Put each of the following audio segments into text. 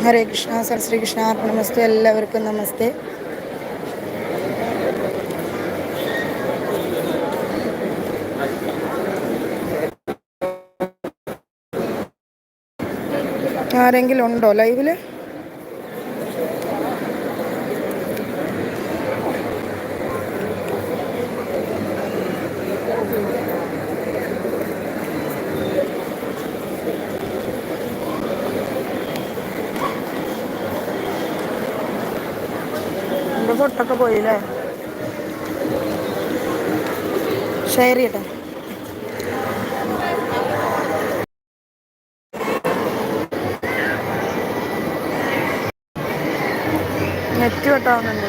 ഹരേ Krishna sir Sri Krishna നമസ്തേ എല്ലാവർക്കും നമസ്തേ. ആരെങ്കിലും ഉണ്ടോ ലൈവിൽ പൊട്ടൊക്കെ പോയില്ലേ? ഷെയർ ചെയ്യട്ടെ. നെറ്റ് കട്ടാവുന്നുണ്ട്.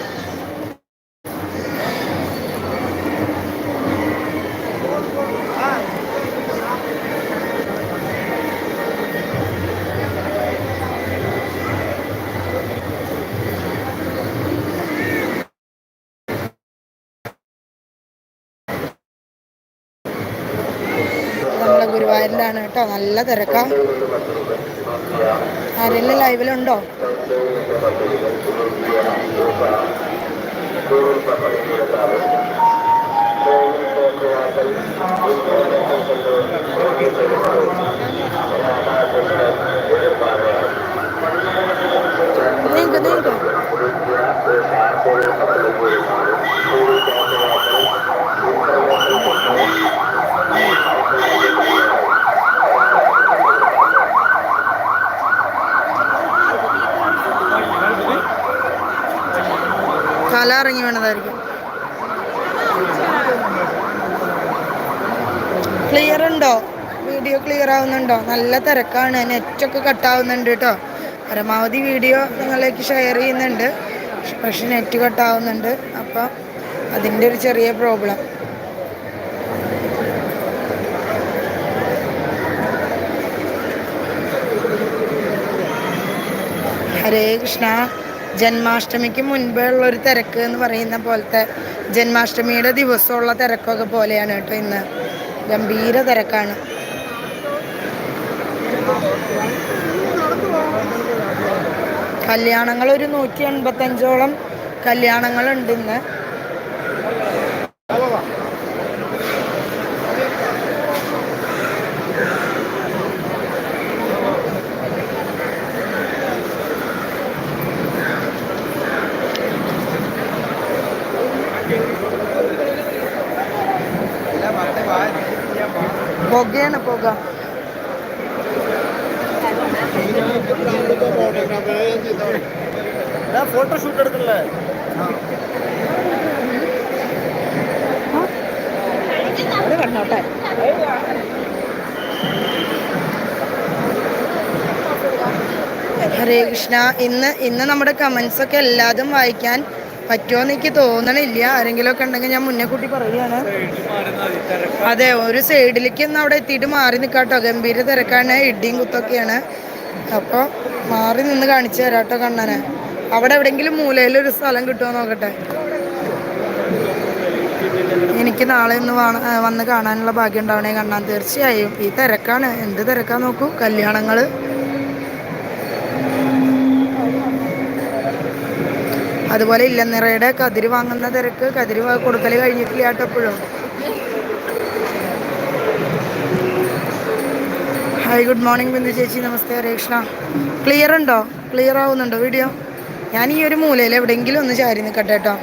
ഗുരുവായൂരിലാണ് കേട്ടോ നല്ല തിരക്കാ. ആരെല്ലാം ലൈവിലുണ്ടോ? ഉണ്ടോ വീഡിയോ ക്ലിയർ ആവുന്നുണ്ടോ? നല്ല തിരക്കാണ്. നെറ്റൊക്കെ കട്ടാവുന്നുണ്ട് കേട്ടോ പരമാവധി വീഡിയോ നിങ്ങളിലേക്ക് ഷെയർ ചെയ്യുന്നുണ്ട്. പക്ഷെ നെറ്റ് കട്ടാവുന്നുണ്ട് അപ്പം അതിന്റെ ഒരു ചെറിയ പ്രോബ്ലം ഹരേ കൃഷ്ണ. ജന്മാഷ്ടമിക്ക് മുൻപേ ഉള്ളൊരു തിരക്ക് എന്ന് പറയുന്ന പോലത്തെ ജന്മാഷ്ടമിയുടെ ദിവസമുള്ള തിരക്കൊക്കെ പോലെയാണ് കേട്ടോ ഇന്ന്. ഗംഭീര തിരക്കാണ്. കല്യാണങ്ങൾ ഒരു നൂറ്റി എൺപത്തഞ്ചോളം കല്യാണങ്ങളുണ്ട് ഇന്ന്. ഹരേ കൃഷ്ണ ഇന്ന് ഇന്ന് നമ്മുടെ കമൻസ് ഒക്കെ എല്ലാതും വായിക്കാൻ പറ്റുമോന്ന് എനിക്ക് തോന്നണില്ല. ആരെങ്കിലും ഒക്കെ ഉണ്ടെങ്കിൽ ഞാൻ മുന്നേ കൂട്ടി പറയുകയാണ് അതെ ഒരു സൈഡിലേക്ക് ഒന്ന് അവിടെ എത്തിയിട്ട് മാറി നിൽക്കാട്ടോ ഗംഭീര തിരക്കാണ് ഇടിയും കുത്തൊക്കെയാണ്. അപ്പോൾ മാറി നിന്ന് കാണിച്ചു തരാട്ടോ കണ്ണനെ. അവിടെ എവിടെയെങ്കിലും മൂലയിൽ ഒരു സ്ഥലം കിട്ടുമോ നോക്കട്ടെ? എനിക്ക് നാളെ ഒന്ന് വന്ന് കാണാനുള്ള ഭാഗ്യം ഉണ്ടാവണേ കണ്ണാൻ. തീർച്ചയായും. ഈ തിരക്കാണ്. എന്ത് തിരക്കാൻ നോക്കൂ? കല്യാണങ്ങൾ അതുപോലെ ഇല്ലനിറയുടെ കതിര് വാങ്ങുന്ന തിരക്ക് കതിര് കൊടുക്കൽ കഴിഞ്ഞിട്ടില്ല കേട്ടോ എപ്പോഴും ഹായ് ഗുഡ് മോർണിംഗ് ബിന്ദു ചേച്ചി. നമസ്തേ രേഷ്ണ. ക്ലിയർ ഉണ്ടോ? ക്ലിയർ ആവുന്നുണ്ടോ വീഡിയോ ഞാൻ ഈ ഒരു മൂലയിൽ എവിടെയെങ്കിലും ഒന്ന് ചാരി നിൽക്കട്ടെ കേട്ടോ.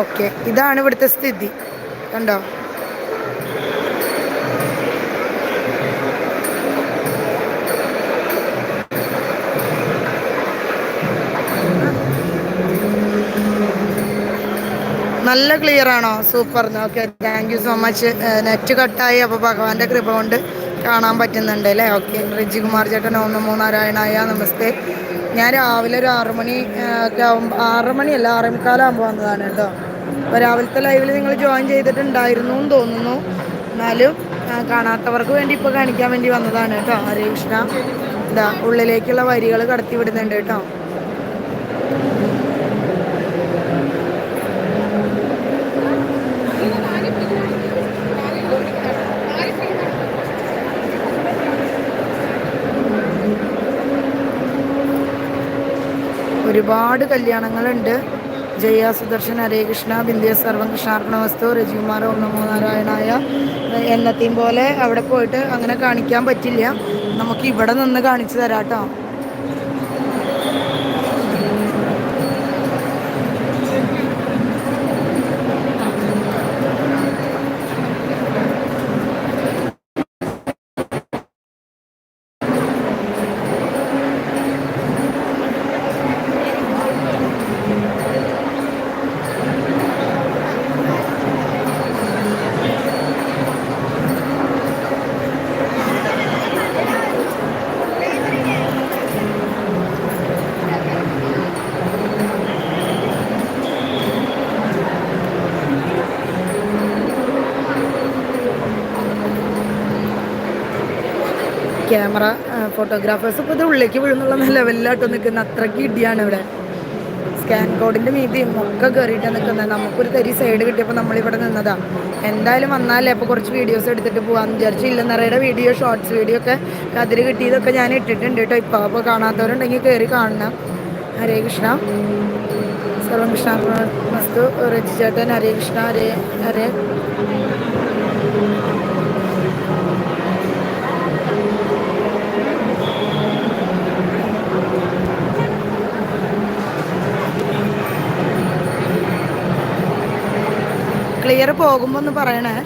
ഓക്കെ ഇതാണ് ഇവിടുത്തെ സ്ഥിതി. കണ്ടോ? നല്ല ക്ലിയർ ആണോ? Super okay thank you so much net കട്ടായി അപ്പോൾ ഭഗവാന്റെ കൃപ കൊണ്ട് കാണാൻ പറ്റുന്നുണ്ട് അല്ലേ? ഓക്കെ റിജി കുമാർ ചേട്ടൻ ഒന്ന് മൂന്നാരായണായ നമസ്തേ. ഞാൻ രാവിലെ ഒരു ആറു മണി ഒക്കെ ആകുമ്പോൾ ആറു മണിയല്ല ആറേ മുക്കാലാകുമ്പോൾ വന്നതാണ് കേട്ടോ. അപ്പോൾ രാവിലത്തെ ലൈവിൽ നിങ്ങൾ ജോയിൻ ചെയ്തിട്ടുണ്ടായിരുന്നു എന്ന് തോന്നുന്നു. എന്നാലും കാണാത്തവർക്ക് വേണ്ടി ഇപ്പോൾ കാണിക്കാൻ വേണ്ടി വന്നതാണ് കേട്ടോ. ഹരേ കൃഷ്ണ. എന്താ ഉള്ളിലേക്കുള്ള വരികൾ കടത്തി വിടുന്നുണ്ട് കേട്ടോ. ഒരുപാട് കല്യാണങ്ങളുണ്ട്. ജയ സുദർശൻ ഹരേ കൃഷ്ണ ബിന്ദിയ സർവം കൃഷ്ണാർപ്പണ വസ്തു രജികുമാർ ഓം നാരായണായ. എന്നത്തെയും പോലെ അവിടെ പോയിട്ട് അങ്ങനെ കാണിക്കാൻ പറ്റില്ല. നമുക്ക് ഇവിടെ നിന്ന് കാണിച്ചു തരാം ക്യാമറ ഫോട്ടോഗ്രാഫേഴ്സ് ഇപ്പോൾ ഇത് ഉള്ളിലേക്ക് വീഴുന്നുള്ള ലെവലിലായിട്ട് നിൽക്കുന്ന അത്രയ്ക്ക് ഇടിയാണ് ഇവിടെ. സ്കാൻ കോഡിന്റെ മീതിയും ഒക്കെ കയറിയിട്ട് നിൽക്കുന്നത് നമുക്കൊരു തരി സൈഡ് കിട്ടിയപ്പോൾ നമ്മളിവിടെ നിന്നതാണ് എന്തായാലും വന്നാലേ അപ്പോൾ കുറച്ച് വീഡിയോസ് എടുത്തിട്ട് പോകാമെന്ന് വിചാരിച്ചു ഇല്ലെന്നറയുടെ വീഡിയോ ഷോർട്സ് വീഡിയോ ഒക്കെ കതിര് കിട്ടിയതൊക്കെ ഞാൻ ഇട്ടിട്ടുണ്ട് കേട്ടോ ഇപ്പോൾ അപ്പോൾ കാണാത്തവരുണ്ടെങ്കിൽ കയറി കാണണം. ഹരേ കൃഷ്ണ. സർവം കൃഷ്ണ മസ്തു രജി ചേട്ടൻ ഹരേ കൃഷ്ണ ഹരേ ഹരേ. ക്ലിയർ പോകുമ്പോൾ ഒന്ന് പറയണേ.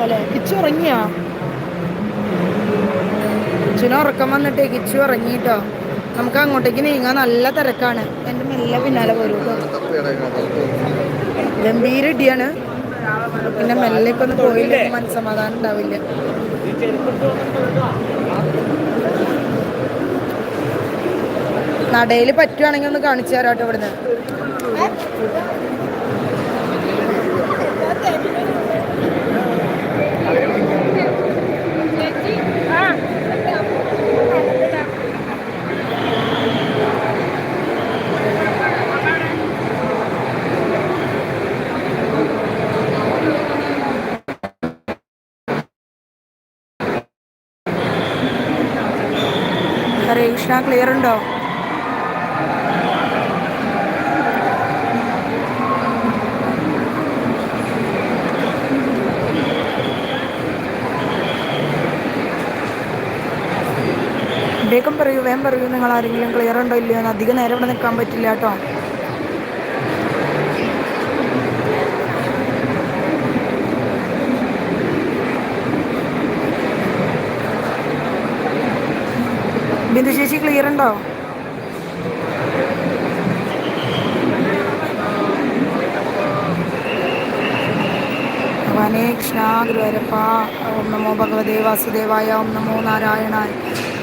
പോലെ. കിച്ചു ഉറങ്ങിയാ? കിച്ചുവിന് ഉറക്കം വന്നിട്ട് കിച്ചു ഉറങ്ങിട്ടോ. നമുക്ക് അങ്ങോട്ടേക്ക് നീങ്ങാൻ നല്ല തിരക്കാണ്. എന്റെ മെല്ലെ പിന്നാലെ വരും ഗംഭീര ഇടിയാണ്. പിന്നെ മെല്ലെ ഒന്ന് പോയില്ല? മനസ്സമാധാനം ഉണ്ടാവില്ല. നടയിൽ പറ്റുവാണെങ്കിൽ ഒന്ന് കാണിച്ചു തരാട്ടോ ഇവിടുന്ന് ഹരേ കൃഷ്ണ ക്ലിയർ ഉണ്ടോ? വേഗം പറയൂ വേഗം പറയൂ നിങ്ങൾ ആരെങ്കിലും ക്ലിയർ ഉണ്ടോ ഇല്ലയോ എന്ന് അധികം നേരം ഇവിടെ നിൽക്കാൻ പറ്റില്ല കേട്ടോ ബിന്ദു ഉണ്ടോ? ഓം നമോ ഭഗവതേ വാസുദേവായ ഓം നമോ നാരായണായ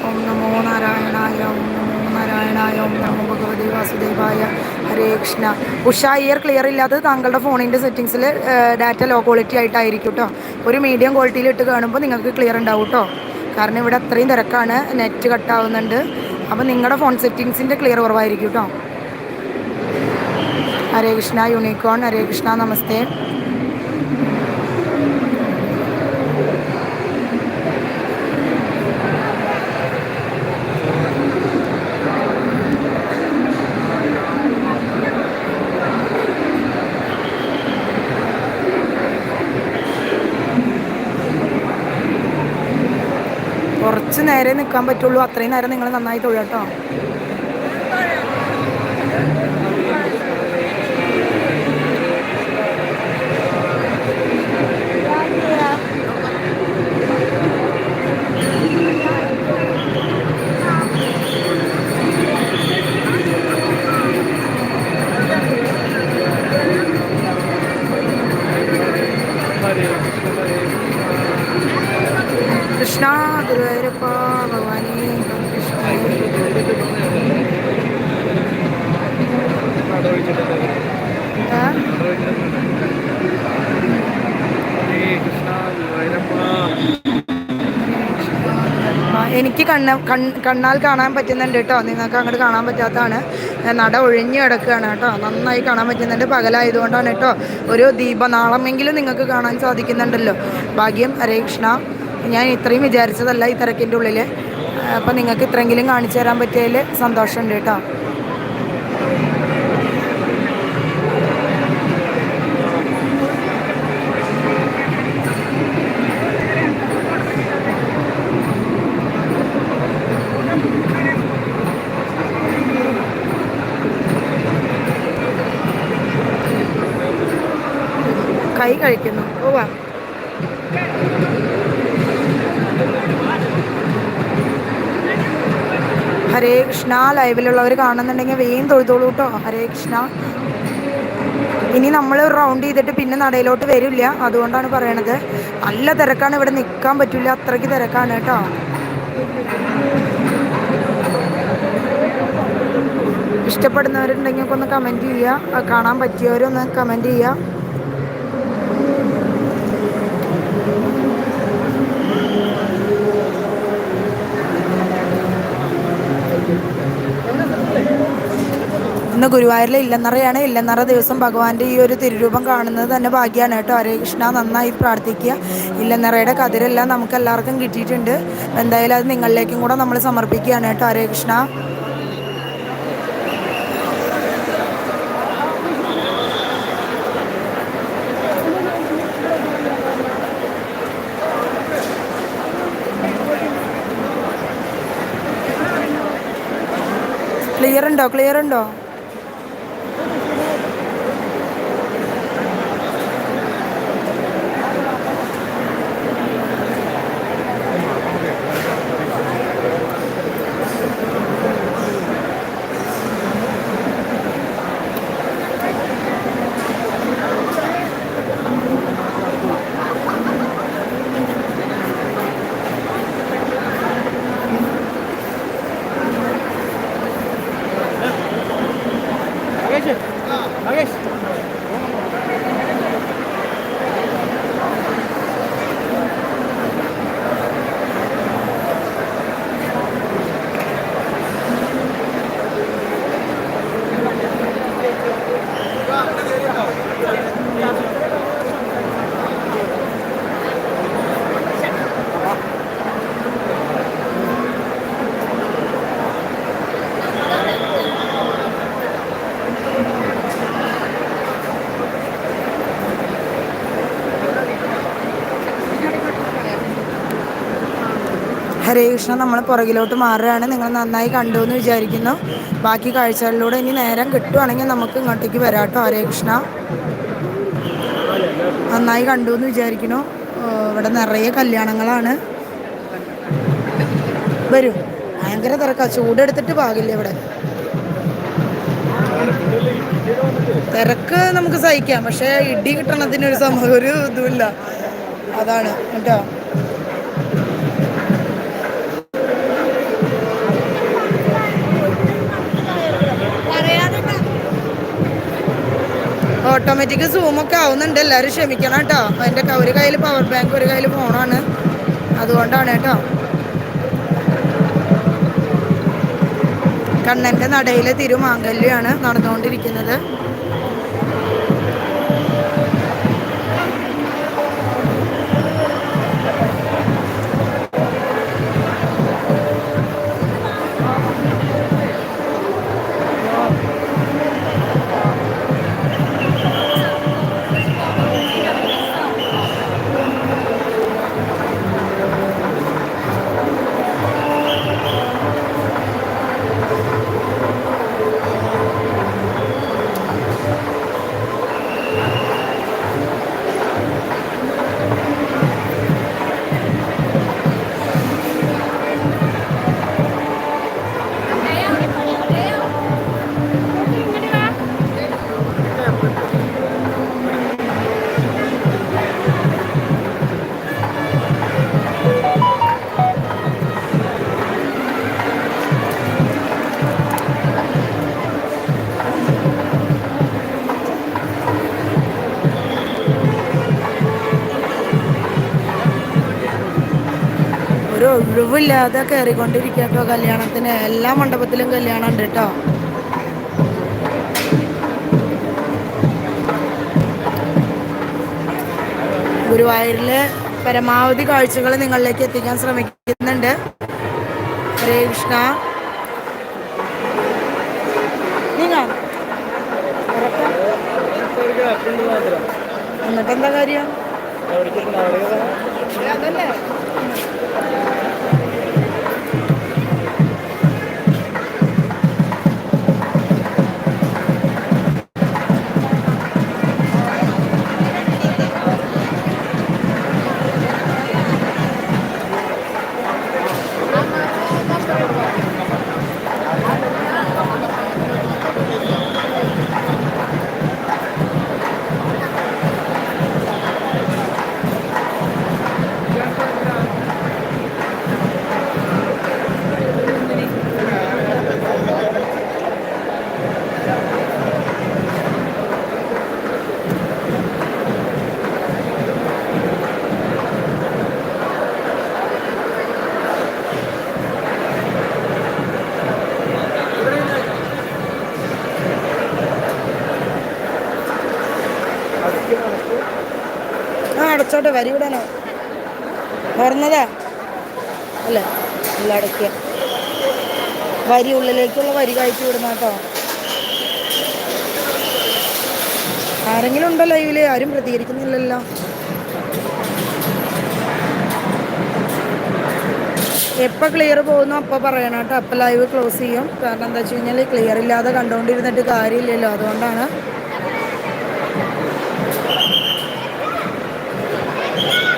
ഓം നമോ നാരായണായ ഓം നമോ നാരായണായ ഓം നമോ ഭഗവതേ വാസുദേവായ ഹരേ കൃഷ്ണ. ഉഷ ഇയർ ക്ലിയർ ഇല്ലാത്തത് താങ്കളുടെ ഫോണിന്റെ സെറ്റിങ്സിൽ ഡാറ്റ ലോ ക്വാളിറ്റി ആയിട്ടായിരിക്കും കേട്ടോ ഒരു മീഡിയം ക്വാളിറ്റിയിൽ ഇട്ട് കാണുമ്പോൾ നിങ്ങൾക്ക് ക്ലിയർ ഉണ്ടാവും കേട്ടോ കാരണം ഇവിടെ അത്രയും തിരക്കാണ് നെറ്റ് കട്ടാവുന്നുണ്ട് അപ്പോൾ നിങ്ങളുടെ ഫോൺ സെറ്റിങ്സിന്റെ ക്ലിയർ കുറവായിരിക്കും കേട്ടോ ഹരേ കൃഷ്ണ യൂണിക്കോൺ ഹരേ കൃഷ്ണ നമസ്തേ കുറച്ച് നിൽക്കാൻ പറ്റുള്ളൂ. അത്രയും നേരം നിങ്ങൾ നന്നായി തൊഴട്ടോ കൃഷ്ണ ഗുരുവായൂരപ്പ. എനിക്ക് കണ്ണ കണ്ണാൽ കാണാൻ പറ്റുന്നുണ്ട് കേട്ടോ. നിങ്ങൾക്ക് അങ്ങോട്ട് കാണാൻ പറ്റാത്തതാണ്. നട ഒഴിഞ്ഞു കിടക്കുകയാണ് കേട്ടോ. നന്നായി കാണാൻ പറ്റുന്നുണ്ട്. പകലായതുകൊണ്ടാണ് കേട്ടോ. ഒരു ദീപനാളമെങ്കിലും നിങ്ങൾക്ക് കാണാൻ സാധിക്കുന്നുണ്ടല്ലോ. ഭാഗ്യം. ഹരേ കൃഷ്ണ. ഞാൻ ഇത്രയും വിചാരിച്ചതല്ല ഈ തിരക്കിന്റെ ഉള്ളിൽ അപ്പം നിങ്ങൾക്ക് ഇത്രയെങ്കിലും കാണിച്ചു തരാൻ പറ്റിയതിൽ സന്തോഷമുണ്ട് കേട്ടോ. കൈ കഴിക്കുന്നു. പോവാ. ഹരേ കൃഷ്ണ ലൈവിലുള്ളവർ കാണുന്നുണ്ടെങ്കിൽ വേഗം തൊഴുതോളൂ കേട്ടോ ഹരേ കൃഷ്ണ. ഇനി നമ്മൾ റൗണ്ട് ചെയ്തിട്ട് പിന്നെ നടയിലോട്ട് വരില്ല. അതുകൊണ്ടാണ് പറയണത്. നല്ല തിരക്കാണ്. ഇവിടെ നിൽക്കാൻ പറ്റില്ല അത്രയ്ക്ക് തിരക്കാണ് കേട്ടോ ഇഷ്ടപ്പെടുന്നവരുണ്ടെങ്കിൽ ഒന്ന് കമന്റ് ചെയ്യുക. കാണാൻ പറ്റിയവരൊന്ന് കമന്റ് ചെയ്യുക. ഇന്ന് ഗുരുവായൂരിലെ ഇല്ലെന്നറയാണ് ഇല്ലെന്നറ ദിവസം ഭഗവാന്റെ ഈ ഒരു തിരുരൂപം കാണുന്നത് തന്നെ ഭാഗ്യമാണ് കേട്ടോ. ഹരേ കൃഷ്ണ നന്നായി പ്രാർത്ഥിക്കുക. ഇല്ലെന്നറയുടെ കതിരെല്ലാം നമുക്ക് എല്ലാവർക്കും കിട്ടിയിട്ടുണ്ട്. എന്തായാലും അത് നിങ്ങളിലേക്കും കൂടെ നമ്മൾ സമർപ്പിക്കുകയാണ് കേട്ടോ. ഹരേ കൃഷ്ണ. ക്ലിയർ ഉണ്ടോ? ക്ലിയർ ഉണ്ടോ? ഹരേ കൃഷ്ണ നമ്മൾ പുറകിലോട്ട് മാറുകയാണ്. നിങ്ങൾ നന്നായി കണ്ടു എന്ന് വിചാരിക്കുന്നു. ബാക്കി കാഴ്ചകളിലൂടെ ഇനി നേരം കിട്ടുവാണെങ്കിൽ നമുക്ക് ഇങ്ങോട്ടേക്ക് വരാം കേട്ടോ. ഹരേ കൃഷ്ണ. നന്നായി കണ്ടു എന്ന് വിചാരിക്കുന്നു. ഇവിടെ നിറയെ കല്യാണങ്ങളാണ്. വരൂ. ഭയങ്കര തിരക്കാ. ചൂടെടുത്തിട്ട് പാകില്ല ഇവിടെ? തിരക്ക് നമുക്ക് സഹിക്കാം. പക്ഷേ ഇടി കിട്ടണതിനൊരു സമ ഒരു ഇതുമില്ല. അതാണ് കേട്ടോ. ഓട്ടോമാറ്റിക് സൂമൊക്കെ ആവുന്നുണ്ട്. എല്ലാവരും ക്ഷമിക്കണം കേട്ടോ. എന്റെ ഒരു കയ്യിൽ പവർ ബാങ്ക് ഒരു കയ്യിൽ ഫോണാണ് അതുകൊണ്ടാണ് കേട്ടോ. കണ്ണന്റെ നടയിലെ തിരുമാങ്കല്യാണ് നടന്നുകൊണ്ടിരിക്കുന്നത്. ഒരു ഒഴിവില്ലാതെ കയറിക്കൊണ്ടിരിക്കുക കേട്ടോ കല്യാണത്തിന്. എല്ലാ മണ്ഡപത്തിലും കല്യാണം ഉണ്ട് കേട്ടോ. ഗുരുവായൂരിലെ പരമാവധി കാഴ്ചകൾ നിങ്ങളിലേക്ക് എത്തിക്കാൻ ശ്രമിക്കുന്നുണ്ട്. ഹരേ കൃഷ്ണ. എന്നിട്ടെന്താ കാര്യം? അതല്ലേ? ആ അടച്ചോട്ടെ വരി വിടാനോ തുറന്നതാ. അല്ലേ? അടയ്ക്കുക. വരി ഉള്ളിലേക്കുള്ള വരി കയറ്റി വിടുന്ന കേട്ടോ. ആരെങ്കിലും ഉണ്ടോ ലൈവിൽ? ആരും പ്രതികരിക്കുന്നില്ലല്ലോ. എപ്പോൾ ക്ലിയർ പോകുന്നു അപ്പോൾ പറയണം കേട്ടോ. അപ്പോൾ ലൈവ് ക്ലോസ് ചെയ്യും. കാരണം എന്താ വെച്ച് കഴിഞ്ഞാൽ ക്ലിയർ ഇല്ലാതെ കണ്ടുകൊണ്ടിരുന്നിട്ട് കാര്യമില്ലല്ലോ. അതുകൊണ്ടാണ്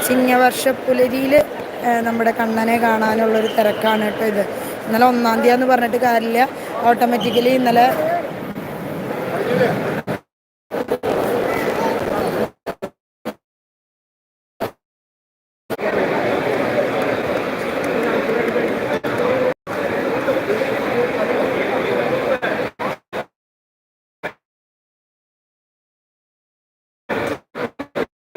ചിങ്ങവർഷപ്പുലരിയിൽ നമ്മുടെ കണ്ണനെ കാണാനുള്ളൊരു തിരക്കാണ് കേട്ടോ ഇത്. ഇന്നലെ ഒന്നാം തീയതി എന്ന് പറഞ്ഞിട്ട് കാര്യമില്ല. ഓട്ടോമാറ്റിക്കലി ഇന്നലെ